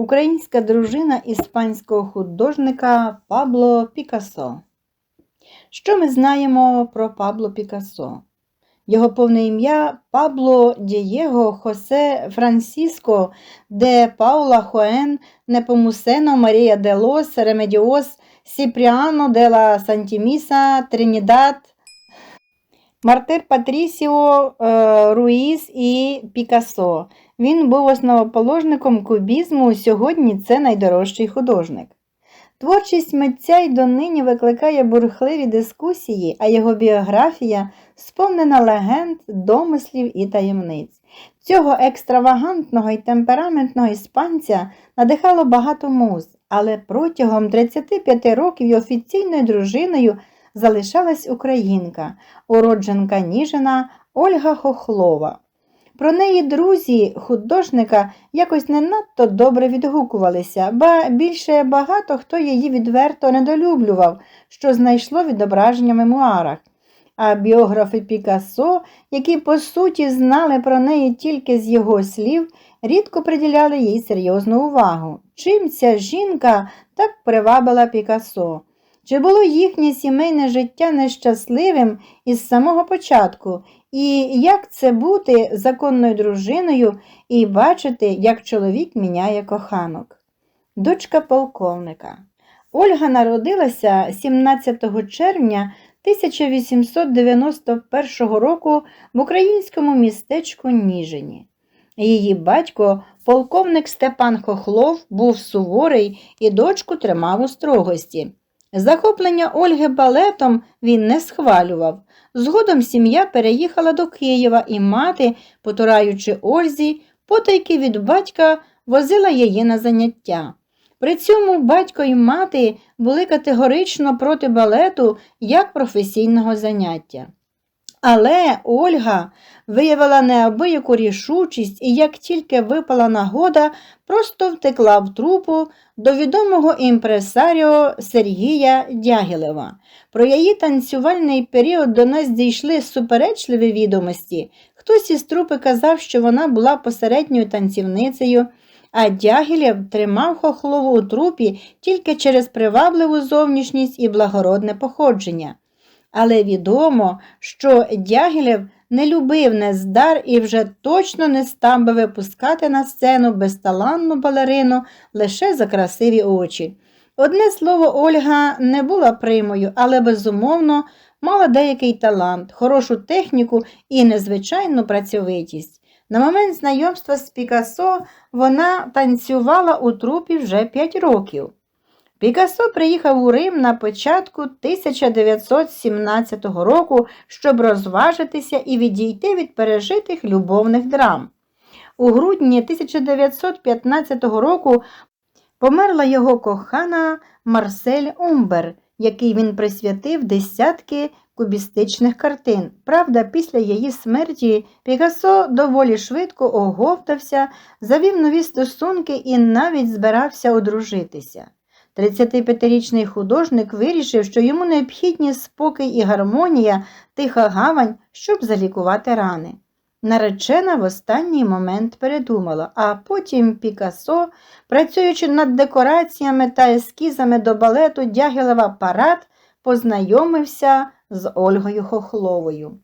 Українська дружина іспанського художника Пабло Пікассо. Що ми знаємо про Пабло Пікассо? Його повне ім'я Пабло Дієго Хосе Франсіско де Паула Хоен Непомусено Марія де Лос Ремедіос Сіпріано де ла Сантіміса Тринідад Мартир Патрісіо е, Руїс і Пікассо. Він був основоположником кубізму, сьогодні це найдорожчий художник. Творчість митця й донині викликає бурхливі дискусії, а його біографія сповнена легенд, домислів і таємниць. Цього екстравагантного і темпераментного іспанця надихало багато муз, але протягом 35 років і офіційною дружиною залишалась українка, уродженка Ніжина Ольга Хохлова. Про неї друзі художника якось не надто добре відгукувалися, ба більше багато хто її відверто недолюблював, що знайшло відображення в мемуарах. А біографи Пікассо, які по суті знали про неї тільки з його слів, рідко приділяли їй серйозну увагу. Чим ця жінка так привабила Пікассо? Чи було їхнє сімейне життя нещасливим із самого початку, і як це бути законною дружиною і бачити, як чоловік міняє коханок? Дочка полковника. Ольга народилася 17 червня 1891 року в українському містечку Ніжині. Її батько, полковник Степан Хохлов, був суворий і дочку тримав у строгості. Захоплення Ольги балетом він не схвалював. Згодом сім'я переїхала до Києва і мати, потураючи Ользі, потайки від батька возила її на заняття. При цьому батько і мати були категорично проти балету як професійного заняття. Але Ольга виявила неабияку рішучість і, як тільки випала нагода, просто втекла в трупу до відомого імпресаріо Сергія Дягілева. Про її танцювальний період до нас дійшли суперечливі відомості. Хтось із трупи казав, що вона була посередньою танцівницею, а Дягілєв тримав хохлову у трупі тільки через привабливу зовнішність і благородне походження. Але відомо, що Дягілєв не любив нездар і вже точно не став би випускати на сцену безталанну балерину лише за красиві очі. Одне слово, Ольга не була примою, але безумовно мала деякий талант, хорошу техніку і незвичайну працьовитість. На момент знайомства з Пікассо вона танцювала у трупі вже 5 років. Пікассо приїхав у Рим на початку 1917 року, щоб розважитися і відійти від пережитих любовних драм. У грудні 1915 року померла його кохана Марсель Умбер, який він присвятив десятки кубістичних картин. Правда, після її смерті Пікассо доволі швидко оговтався, завів нові стосунки і навіть збирався одружитися. 35-річний художник вирішив, що йому необхідні спокій і гармонія, тиха гавань, щоб залікувати рани. Наречена в останній момент передумала, а потім Пікассо, працюючи над декораціями та ескізами до балету Дягілева парад, познайомився з Ольгою Хохловою.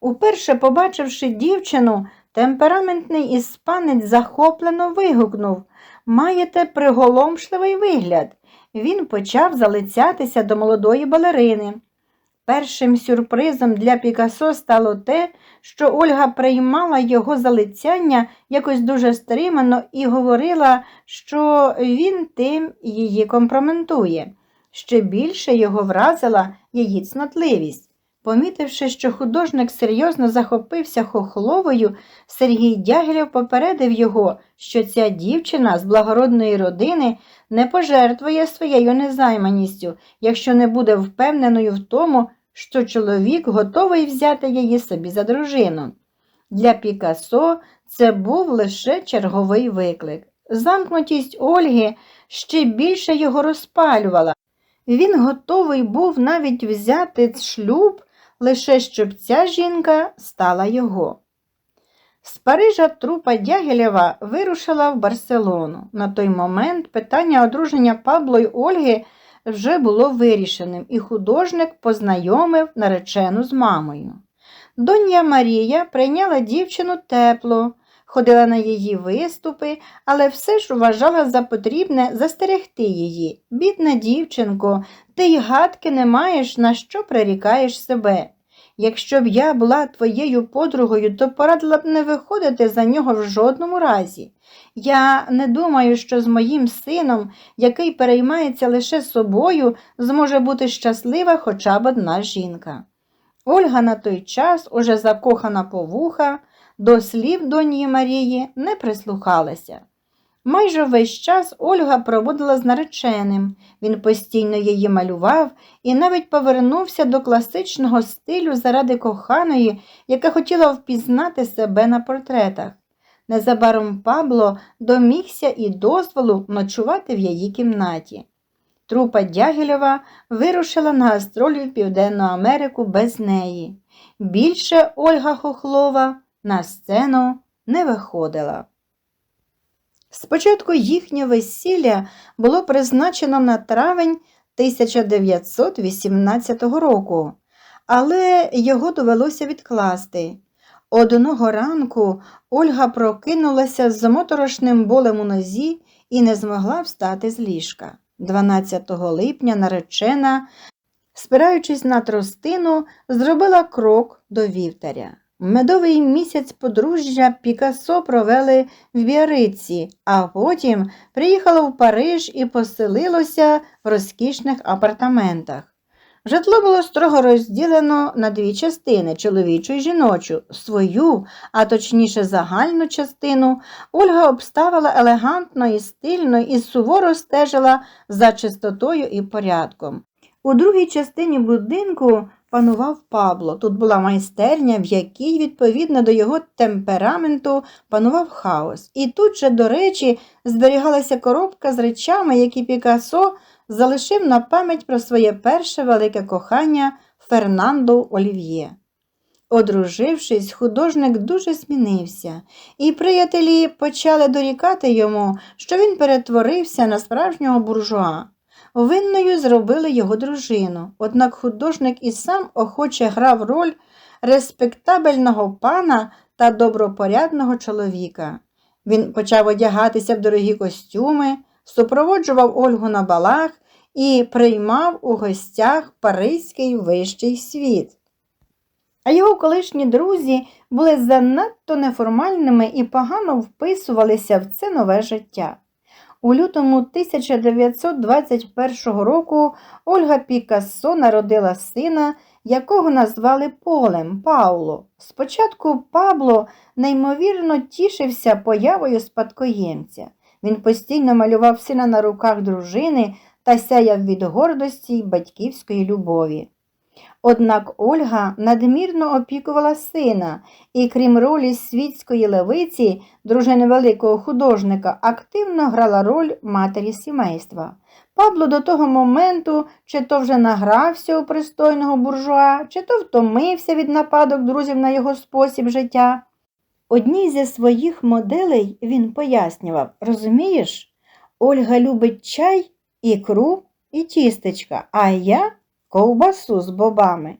Уперше побачивши дівчину, темпераментний іспанець захоплено вигукнув Маєте приголомшливий вигляд. Він почав залицятися до молодої балерини. Першим сюрпризом для Пікасо стало те, що Ольга приймала його залицяння якось дуже стримано і говорила, що він тим її компроментує. Ще більше його вразила її цнотливість. Помітивши, що художник серйозно захопився хохловою, Сергій Дягілєв попередив його, що ця дівчина з благородної родини не пожертвує своєю незайманістю, якщо не буде впевненою в тому, що чоловік готовий взяти її собі за дружину. Для Пікассо це був лише черговий виклик. Замкнутість Ольги ще більше його розпалювала. Він готовий був навіть взяти шлюб, лише щоб ця жінка стала його. З Парижа трупа Дягілєва вирушила в Барселону. На той момент питання одруження Пабло й Ольги вже було вирішеним, і художник познайомив наречену з мамою. Донья Марія прийняла дівчину тепло, ходила на її виступи, але все ж вважала за потрібне застерегти її. Бідна дівчинко, ти й гадки не маєш, на що прирікаєш себе. Якщо б я була твоєю подругою, то порадила б не виходити за нього в жодному разі. Я не думаю, що з моїм сином, який переймається лише собою, зможе бути щаслива хоча б одна жінка. Ольга на той час, уже закохана по вуха, до слів доньї Марії не прислухалася. Майже весь час Ольга проводила з нареченим. Він постійно її малював і навіть повернувся до класичного стилю заради коханої, яка хотіла впізнати себе на портретах. Незабаром Пабло домігся і дозволу ночувати в її кімнаті. Трупа Дягілєва вирушила на гастролі в Південну Америку без неї. Більше Ольга Хохлова на сцену не виходила. Спочатку їхнє весілля було призначено на травень 1918 року, але його довелося відкласти. Одного ранку Ольга прокинулася з моторошним болем у нозі і не змогла встати з ліжка. 12 липня наречена, спираючись на тростину, зробила крок до вівтаря. Медовий місяць подружжя Пікассо провели в Біариці, а потім приїхало в Париж і поселилося в розкішних апартаментах. Житло було строго розділено на дві частини чоловічу і жіночу. Свою, а точніше загальну частину, Ольга обставила елегантно і стильно і суворо стежила за чистотою і порядком. У другій частині будинку панував Пабло. Тут була майстерня, в якій, відповідно до його темпераменту, панував хаос. І тут же, до речі, зберігалася коробка з речами, які Пікассо залишив на пам'ять про своє перше велике кохання Фернандо Олів'є. Одружившись, художник дуже змінився, і приятелі почали дорікати йому, що він перетворився на справжнього буржуа. Винною зробили його дружину, однак художник і сам охоче грав роль респектабельного пана та добропорядного чоловіка. Він почав одягатися в дорогі костюми, супроводжував Ольгу на балах і приймав у гостях Паризький вищий світ. А його колишні друзі були занадто неформальними і погано вписувалися в це нове життя. У лютому 1921 року Ольга Пікассо народила сина, якого назвали Полем Пауло. Спочатку Пабло неймовірно тішився появою спадкоємця. Він постійно малював сина на руках дружини та сяяв від гордості й батьківської любові. Однак Ольга надмірно опікувала сина і, крім ролі світської левиці, дружини великого художника, активно грала роль матері сімейства. Пабло до того моменту чи то вже награвся у пристойного буржуа, чи то втомився від нападок друзів на його спосіб життя. Одній зі своїх моделей він пояснював розумієш, Ольга любить чай, ікру і тістечка, а я ковбасу з бобами.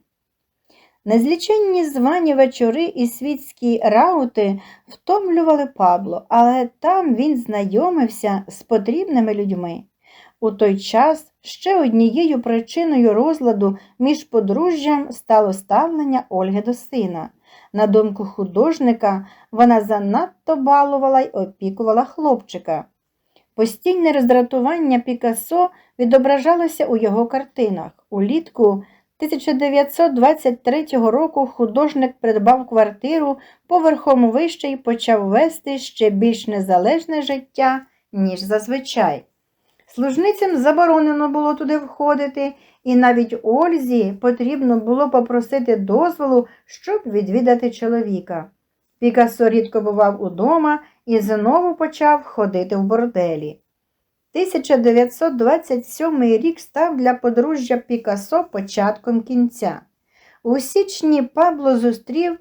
Незліченні звані вечори і світські раути втомлювали Пабло, але там він знайомився з потрібними людьми. У той час ще однією причиною розладу між подружжям стало ставлення Ольги до сина. На думку художника, вона занадто балувала й опікувала хлопчика. Постійне роздратування Пікассо відображалося у його картинах. Улітку 1923 року художник придбав квартиру поверхом вище і почав вести ще більш незалежне життя, ніж зазвичай. Служницям заборонено було туди входити, і навіть Ользі потрібно було попросити дозволу, щоб відвідати чоловіка. Пікассо рідко бував удома і знову почав ходити в борделі. 1927 рік став для подружжя Пікассо початком кінця. У січні Пабло зустрів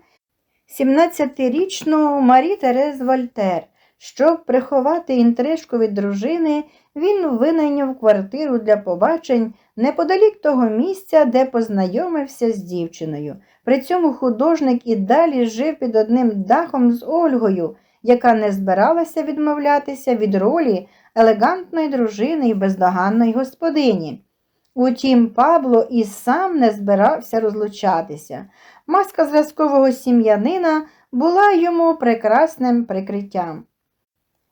17-річну Марі Терез Вольтер. Щоб приховати інтрижку від дружини, він винайняв квартиру для побачень неподалік того місця, де познайомився з дівчиною. При цьому художник і далі жив під одним дахом з Ольгою, яка не збиралася відмовлятися від ролі елегантної дружини і бездоганної господині. Утім, Пабло і сам не збирався розлучатися. Маска зразкового сім'янина була йому прекрасним прикриттям.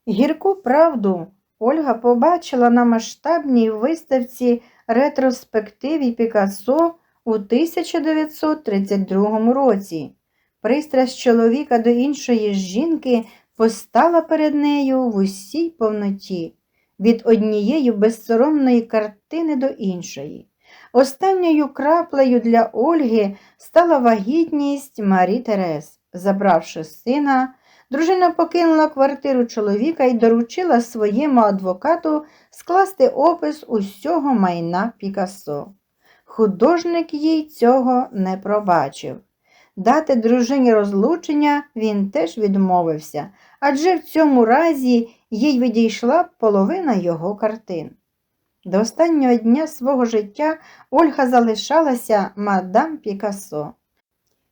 Гірку правду Ольга побачила на масштабній виставці ретроспективі Пікассо у 1932 році. Пристрасть чоловіка до іншої жінки постала перед нею в усій повноті, від однієї безсоромної картини до іншої. Останньою краплею для Ольги стала вагітність Марі Терес. Забравши сина, дружина покинула квартиру чоловіка і доручила своєму адвокату скласти опис усього майна Пікассо. Художник їй цього не пробачив. Дати дружині розлучення він теж відмовився, адже в цьому разі їй відійшла половина його картин. До останнього дня свого життя Ольга залишалася мадам Пікассо.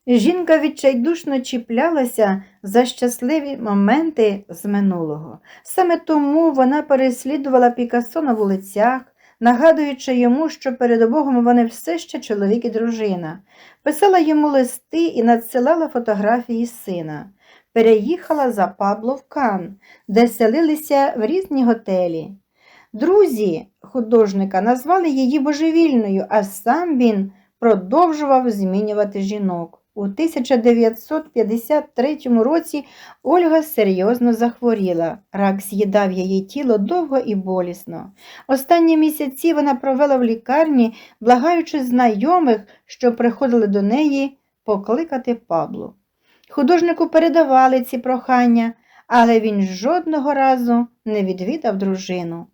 Жінка відчайдушно чіплялася за щасливі моменти з минулого. Саме тому вона переслідувала Пікассо на вулицях, нагадуючи йому, що перед Богом вони все ще чоловік і дружина, писала йому листи і надсилала фотографії сина. Переїхала за Пабло в Кан, де селилися в різні готелі. Друзі художника назвали її божевільною, а сам він продовжував змінювати жінок. У 1953 році Ольга серйозно захворіла. Рак з'їдав її тіло довго і болісно. Останні місяці вона провела в лікарні, благаючи знайомих, що приходили до неї покликати Паблу. Художнику передавали ці прохання, але він жодного разу не відвідав дружину.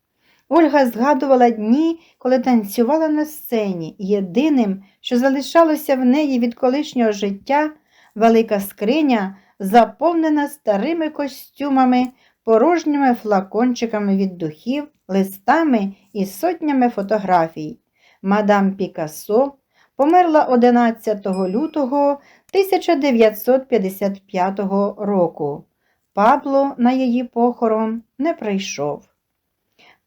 Ольга згадувала дні, коли танцювала на сцені. Єдиним, що залишалося в неї від колишнього життя, велика скриня, заповнена старими костюмами, порожніми флакончиками від духів, листами і сотнями фотографій. Мадам Пікассо померла 11 лютого 1955 року. Пабло на її похорон не прийшов.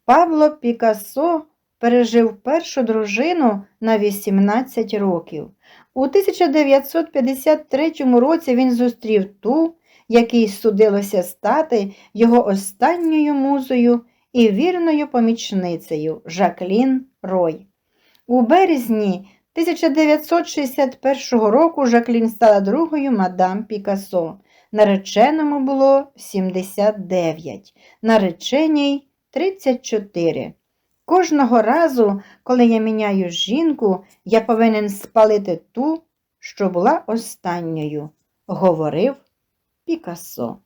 Пабло Пікассо пережив першу дружину на 18 років. У 1953 році він зустрів ту, якій судилося стати його останньою музою і вірною помічницею Жаклін Рой. У березні 1961 року Жаклін стала другою мадам Пікассо. Нареченому було 79, нареченій 34. Кожного разу, коли я міняю жінку, я повинен спалити ту, що була останньою, говорив Пікассо.